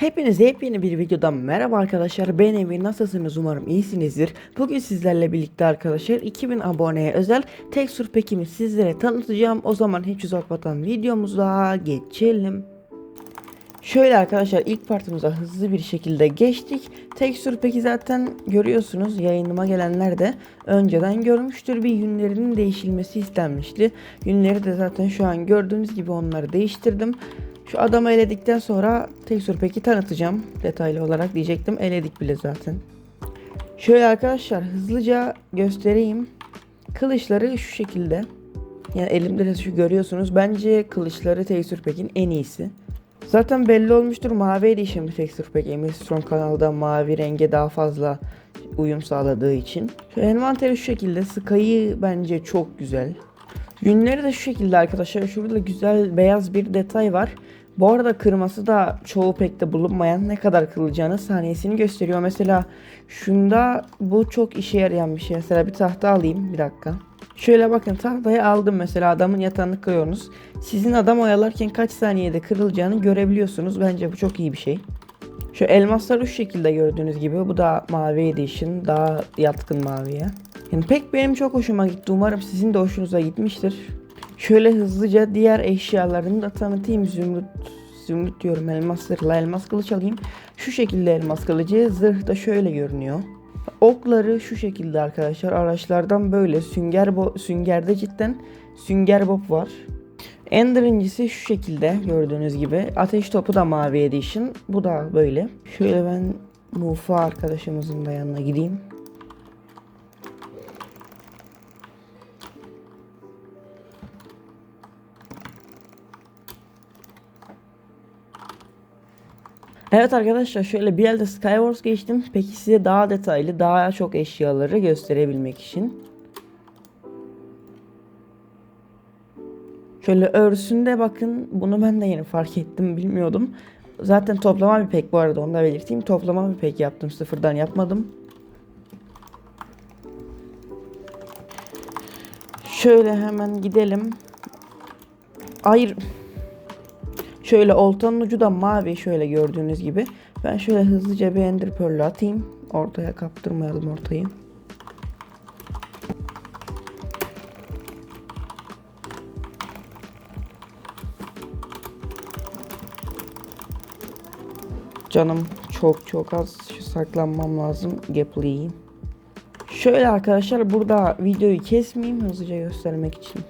Hepinize yepyeni bir videodan merhaba arkadaşlar ben Emir nasılsınız umarım iyisinizdir. Bugün sizlerle birlikte arkadaşlar 2000 aboneye özel tekstür pekimi sizlere tanıtacağım. O zaman hiç uzatmadan videomuza geçelim. Şöyle arkadaşlar ilk partimize hızlı bir şekilde geçtik. Tekstür peki zaten görüyorsunuz yayınıma gelenler de önceden görmüştür. Bir yünlerinin değişilmesi istenmişti. Yünleri de zaten şu an gördüğünüz gibi onları değiştirdim. Şu adamı eledikten sonra tekstür peki tanıtacağım detaylı olarak diyecektim. Eledik bile zaten. Şöyle arkadaşlar hızlıca göstereyim. Kılıçları şu şekilde. Yani elimde de şu görüyorsunuz. Bence kılıçları tekstür pekin en iyisi. Zaten belli olmuştur mavi edişim tekstür pek Emir Strong kanalda mavi renge daha fazla uyum sağladığı için. Şu envanteri şu şekilde. Sky'ı bence çok güzel. Yünleri de şu şekilde arkadaşlar. Şurada güzel beyaz bir detay var. Bu arada kırması da çoğu pek de bulunmayan ne kadar kırılacağını saniyesini gösteriyor. Mesela şunda bu çok işe yarayan bir şey. Mesela bir tahta alayım bir dakika. Şöyle bakın tahtayı aldım mesela adamın yatağını koyuyorsunuz. Sizin adam oyalarken kaç saniyede kırılacağını görebiliyorsunuz. Bence bu çok iyi bir şey. Şu elmaslar şu şekilde gördüğünüz gibi. Bu da mavi edition. Daha yatkın maviye. Yani pek benim çok hoşuma gitti. Umarım sizin de hoşunuza gitmiştir. Şöyle hızlıca diğer eşyalarını da tanıtayım. Zümrüt, zümrüt diyorum elmaslarla elmas kılıç alayım. Şu şekilde elmas kılıcı. Zırh da şöyle görünüyor. Okları şu şekilde arkadaşlar. Araçlardan böyle. Sünger bo süngerde cidden sünger bob var. Ender incisi şu şekilde gördüğünüz gibi. Ateş topu da mavi edition. Bu da böyle. Şöyle ben Mufa arkadaşımızın da yanına gideyim. Evet arkadaşlar şöyle bir elde Skywars geçtim. Peki size daha detaylı, daha çok eşyaları gösterebilmek için. Şöyle örsünde bakın bunu ben de yeni fark ettim bilmiyordum. Zaten toplama bir pek bu arada onu da belirteyim. Toplama bir pek yaptım sıfırdan yapmadım. Şöyle hemen gidelim. Hayır. Şöyle oltanın ucu da mavi şöyle gördüğünüz gibi. Ben şöyle hızlıca bir ender pearl atayım. Ortaya kaptırmayalım ortayı. Canım çok çok az şu saklanmam lazım. Gapleyeyim. Şöyle arkadaşlar burada videoyu kesmeyeyim hızlıca göstermek için.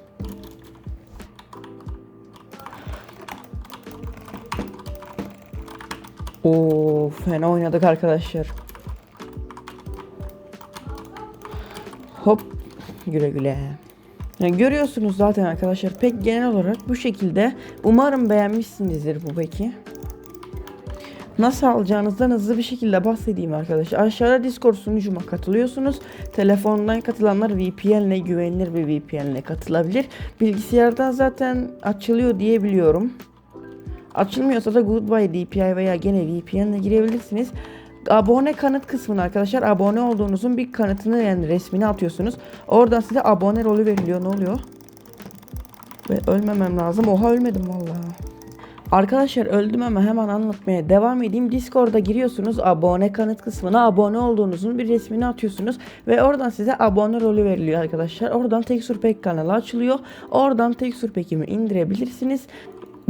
Oo fena oynadık arkadaşlar. Hop güle güle. Yani görüyorsunuz zaten arkadaşlar pek genel olarak bu şekilde. Umarım beğenmişsinizdir bu peki. Nasıl alacağınızdan hızlı bir şekilde bahsedeyim arkadaşlar. Aşağıda Discord sunucuma katılıyorsunuz. Telefondan katılanlar VPN ile güvenilir bir VPN ile katılabilir. Bilgisayardan zaten açılıyor diye biliyorum. Açılmıyorsa da Goodbye DPI veya gene VPN ile girebilirsiniz. Abone kanıt kısmına arkadaşlar abone olduğunuzun bir kanıtını yani resmini atıyorsunuz. Oradan size abone rolü veriliyor. Ne oluyor? Ve ölmemem lazım. Oha ölmedim vallahi. Arkadaşlar öldüm ama hemen anlatmaya devam edeyim. Discord'a giriyorsunuz abone kanıt kısmına abone olduğunuzun bir resmini atıyorsunuz ve oradan size abone rolü veriliyor arkadaşlar. Oradan Texture Pack kanalı açılıyor. Oradan Texture Pack'imi indirebilirsiniz.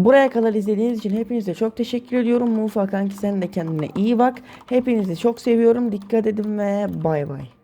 Buraya kadar izlediğiniz için hepinize çok teşekkür ediyorum. Mufa kanki sen de kendine iyi bak. Hepinizi çok seviyorum. Dikkat edin ve bay bay.